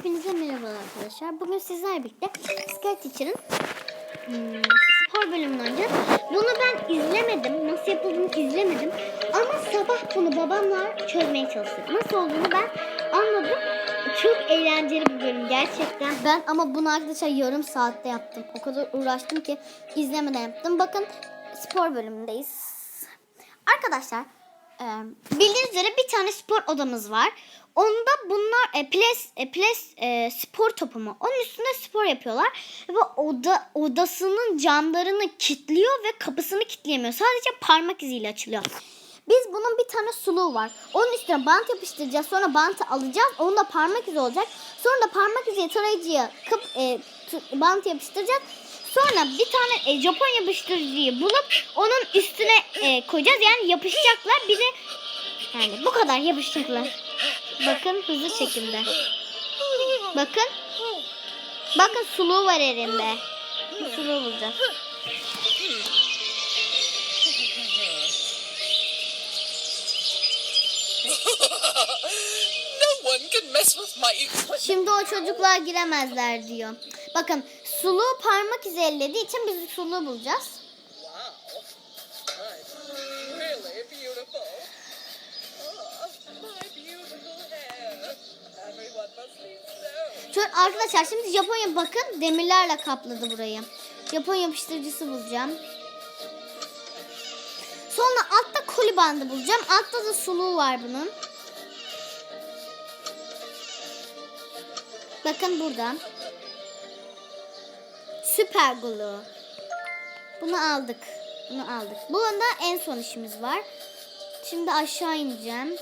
Hepinize merhabalar arkadaşlar. Bugün sizlerle birlikte Sky Teacher'ın hmm, spor bölümünü oynayacağız. Bunu ben izlemedim. Nasıl yapıldığını izlemedim. Ama sabah bunu babamla çözmeye çalıştık. Nasıl olduğunu ben anladım. Çok eğlenceli bir bölüm gerçekten. Ben ama bunu arkadaşlar yarım saatte yaptım. O kadar uğraştım ki izlemeden yaptım. Bakın spor bölümündeyiz. Arkadaşlar bildiğiniz üzere bir tane spor odamız var. Onda bunlar e, ples, e, ples e, spor topu mu? Onun üstünde spor yapıyorlar. Ve oda odasının camlarını kilitliyor ve kapısını kilitleyemiyor. Sadece parmak iziyle açılıyor. Biz bunun bir tane suluğu var. Onun üstüne bant yapıştıracağız. Sonra bantı alacağız. Onun da parmak izi olacak. Sonra da parmak izi tarayıcıya kıp, e, bant yapıştıracağız. Sonra bir tane e, Japon yapıştırıcıyı bulup onun üstüne e, koyacağız. Yani yapışacaklar. Bize yani bu kadar yapışacaklar. Bakın hızlı çekimde. Bakın. Bakın suluğu var elinde. Bu suluğu bulacağız. Şimdi o çocuklar giremezler diyor. Bakın suluğu parmak izi ellediği için biz suluğu bulacağız. Arkadaşlar şimdi Japonya bakın demirlerle kapladı burayı. Japon yapıştırıcısı bulacağım. Sonra altta koli bandı bulacağım. Altta da suluğu var bunun. Bakın burada. Süper glue. Bunu aldık. Bunu aldık. Bu anda en son işimiz var. Şimdi aşağı ineceğim.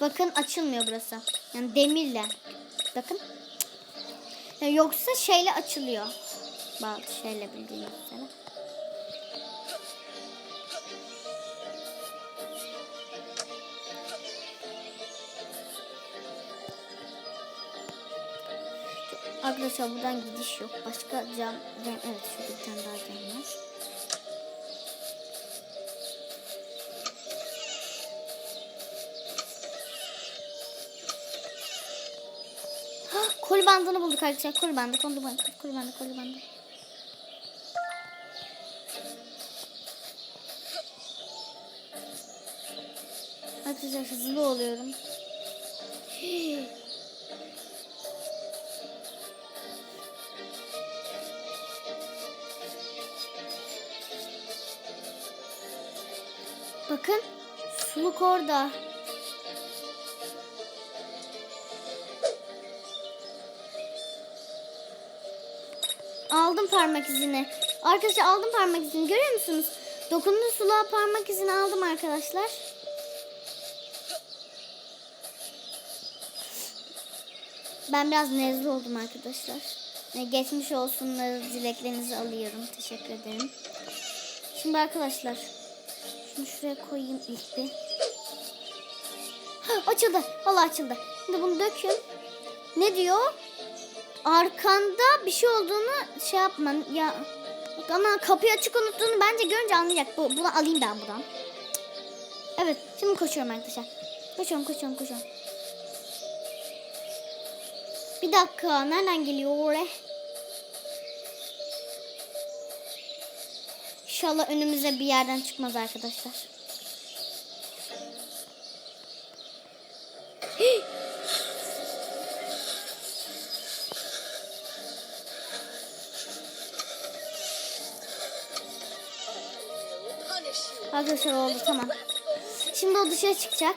Bakın açılmıyor burası. Yani demirle. Bakın. Ya yoksa şeyle açılıyor. Bak şeyle bildiğiniz üzere. Arkadaşlar buradan gidiş yok. Başka cam, cam evet şurada bir tane daha cam var. Kol bandını bulduk arkadaşlar. Kol bandı, kol bandı, kol bandı, kol bandı. Arkadaşlar hızlı oluyorum. Bakın suluk orada. Aldım parmak izini. Arkadaşlar aldım parmak izini. Görüyor musunuz? Dokunduğu suluğa parmak izini aldım arkadaşlar. Ben biraz nezle oldum arkadaşlar. Geçmiş olsunları dileklerinizi alıyorum. Teşekkür ederim. Şimdi arkadaşlar şunu şuraya koyayım ilk bir. Hah, açıldı. Vallahi açıldı. Şimdi bunu dökün. Ne diyor? Arkanda bir şey olduğunu şey yapma. Ya Bak ama kapıyı açık unuttuğunu bence görünce anlayacak. Bu, bunu alayım ben buradan. Evet. Şimdi koşuyorum arkadaşlar. Koşuyorum koşuyorum koşuyorum. Bir dakika. Nereden geliyor oraya? İnşallah önümüze bir yerden çıkmaz arkadaşlar. Arkadaşlar oldu tamam. Şimdi o dışarı çıkacak.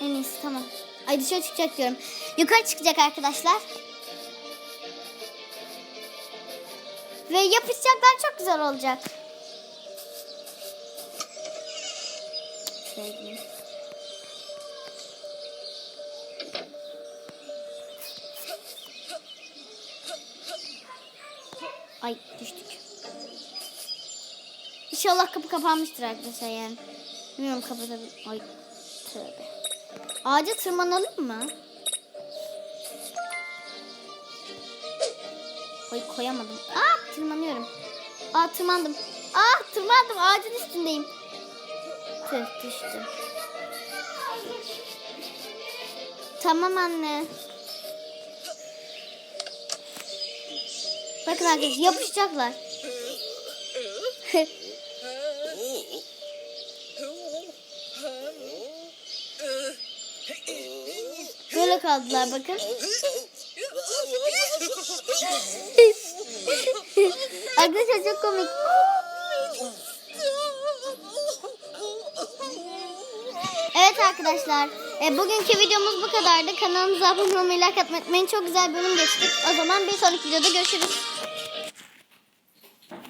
En iyisi tamam. Ay dışarı çıkacak diyorum. Yukarı çıkacak arkadaşlar. Ve yapışacaklar çok güzel olacak. Ay düştük. İnşallah kapı kapanmıştır arkadaşlar yani. Bilmiyorum kapatabilir. Ay tövbe. Ağaca tırmanalım mı? Ay koyamadım. Aa tırmanıyorum. Aa tırmandım. Aa tırmandım ağacın üstündeyim. Tüh düştü. Tamam anne. Bakın arkadaşlar yapışacaklar. Böyle kaldılar bakın. arkadaşlar çok komik. Evet arkadaşlar. E, bugünkü videomuz bu kadardı. Kanalımıza abone olmayı, like atmayı unutmayın. Çok güzel bölüm geçtik. O zaman bir sonraki videoda görüşürüz.